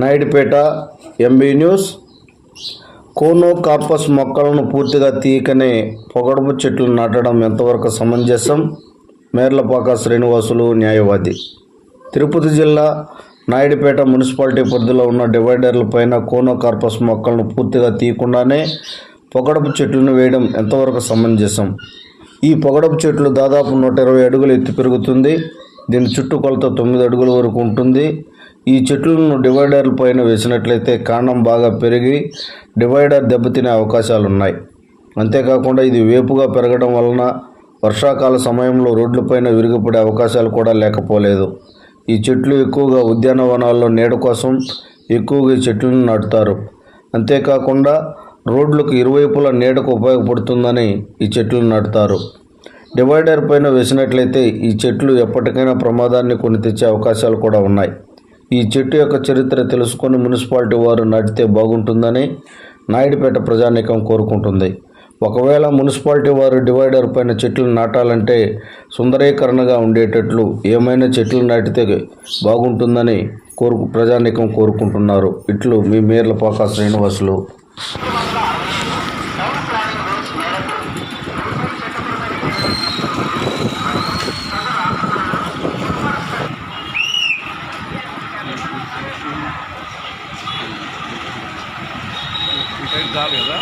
Naidupeta MB news. కోనో corpus మొక్కలను పూర్తిగా తీయకనే పొగడపు చెట్లు నాటడం ఎంతవరకు సమంజసం? మేర్లపాక శ్రీనివాసులు న్యాయవాది. తిరుపతి జిల్లా నాయుడుపేట మున్సిపాలిటీ పరిధిలో ఉన్న డివైడర్ల పైన కోనో కార్పస్ మొక్కలను పూర్తిగా తీయకుండానే పొగడపు చెట్లను వేయడం ఎంతవరకు సమంజసం? ఈ పొగడపు చెట్లు దాదాపు నూట ఇరవై అడుగులు ఎత్తు పెరుగుతుంది. దీని చుట్టుకొలత తొమ్మిది అడుగుల వరకు ఉంటుంది. ఈ చెట్లను డివైడర్ల పైన వేసినట్లయితే కాండం బాగా పెరిగి డివైడర్ దెబ్బతినే అవకాశాలు ఉన్నాయి అంతేకాకుండా ఇది వేపుగా పెరగడం వలన వర్షాకాల సమయంలో రోడ్లపైన విరిగిపడే అవకాశాలు కూడా లేకపోలేదు. ఈ చెట్లు ఎక్కువగా ఉద్యానవనాల్లో నీడ కోసం ఎక్కువగా చెట్లను నాటుతారు. అంతేకాకుండా రోడ్లకు ఇరువైపులా నీడకు ఉపయోగపడుతుందని ఈ చెట్లను నాటుతారు. డివైడర్ పైన వేసినట్లయితే ఈ చెట్లు ఎప్పటికైనా ప్రమాదాన్ని కొని తెచ్చే అవకాశాలు కూడా ఉన్నాయి. ఈ చెట్టు యొక్క చరిత్ర తెలుసుకొని మున్సిపాలిటీ వారు నాటితే బాగుంటుందని నాయుడుపేట ప్రజానీకం కోరుకుంటుంది. ఒకవేళ మున్సిపాలిటీ వారు డివైడర్ పైన చెట్లు నాటాలంటే సుందరీకరణగా ఉండేటట్లు ఏమైనా చెట్లు నాటితే బాగుంటుందని కోరు ప్రజానీకం కోరుకుంటున్నారు. ఇట్లు మీ మేర్లపాక శ్రీనివాసులు. కాదు కదా